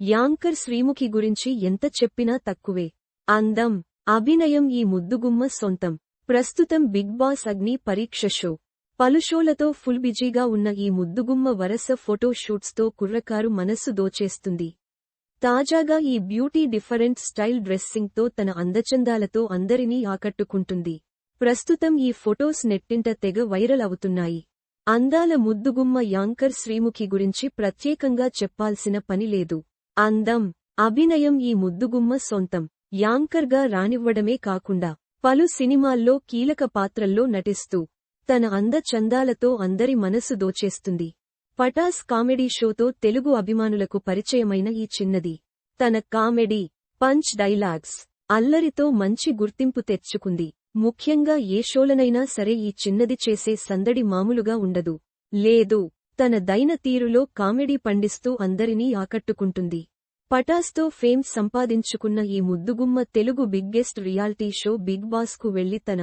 Anchor Sreemukhi గురించి ఎంత చెప్పినా తక్కువే. అందం అభినయం ఈ ముద్దుగుమ్మ సొంతం. ప్రస్తుతం బిగ్ బాస్ అగ్ని పరీక్ష షో. పలు షోలతో ఫుల్ బిజీగా ఉన్న ఈ ముద్దుగుమ్మ వరస ఫోటో షూట్స్తో కుర్రకారు మనస్సు దోచేస్తుంది. తాజాగా ఈ బ్యూటీ డిఫరెంట్ స్టైల్ డ్రెస్సింగ్తో తన అందచందాలతో అందరినీ ఆకట్టుకుంటుంది. ప్రస్తుతం ఈ ఫొటోస్ నెట్టింట తెగ వైరల్ అవుతున్నాయి. అందాల ముద్దుగుమ్మ యాంకర్ శ్రీముఖి గురించి ప్రత్యేకంగా చెప్పాల్సిన పని లేదు. అందం అభినయం ఈ ముద్దుగుమ్మ సొంతం. యాంకర్గా రానివ్వడమే కాకుండా పలు సినిమాల్లో కీలక పాత్రల్లో నటిస్తూ తన అందచందాలతో అందరి మనసు దోచేస్తుంది. పటాస్ కామెడీ షోతో తెలుగు అభిమానులకు పరిచయమైన ఈ చిన్నది. తన కామెడీ పంచ్ డైలాగ్స్ అల్లరితో మంచి గుర్తింపు తెచ్చుకుంది. ముఖ్యంగా ఏ షోలనైనా సరే ఈ చిన్నది చేసే సందడి మామూలుగా ఉండదు. లేదు తన దైన తీరులో కామెడీ పండిస్తూ అందరినీ ఆకట్టుకుంటుంది. పటాస్తో ఫేమ్ సంపాదించుకున్న ఈ ముద్దుగుమ్మ Telugu biggest reality show big బాస్కు వెళ్ళి తన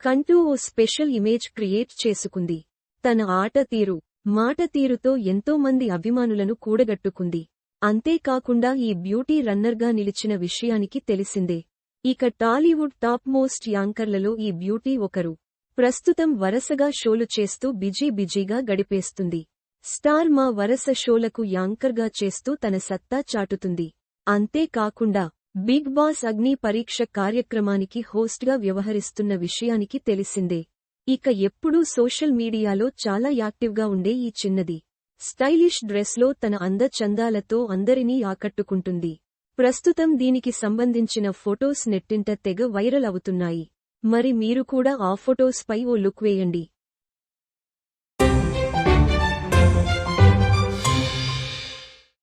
కంటూ ఓ స్పెషల్ ఇమేజ్ క్రియేట్ చేసుకుంది. తన ఆట తీరు మాట తీరుతో ఎంతోమంది అభిమానులను కూడగట్టుకుంది. అంతేకాకుండా ఈ బ్యూటీ రన్నర్గా నిలిచిన విషయానికి తెలిసిందే. ఇక టాలీవుడ్ టాప్ మోస్ట్ యాంకర్లలో ఈ బ్యూటీ ఒకరు. ప్రస్తుతం వరసగా షోలు చేస్తూ బిజీ బిజీగా గడిపేస్తుంది. స్టార్ మా వరస షోలకు యాంకర్గా చేస్తూ తన సత్తా చాటుతుంది. అంతేకాకుండా బిగ్ బాస్ అగ్ని పరీక్ష కార్యక్రమానికి హోస్ట్గా వ్యవహరిస్తున్న విషయానికి తెలిసిందే. ఇక ఎప్పుడూ సోషల్ మీడియాలో చాలా యాక్టివ్గా ఉండే ఈ చిన్నది. స్టైలిష్ డ్రెస్లో తన అందచందాలతో అందరినీ ఆకట్టుకుంటుంది. ప్రస్తుతం దీనికి సంబంధించిన ఫొటోస్ నెట్టింట తెగ వైరల్ అవుతున్నాయి. మరి మీరు కూడా ఆ ఫొటోస్ పై ఓ లుక్ వేయండి.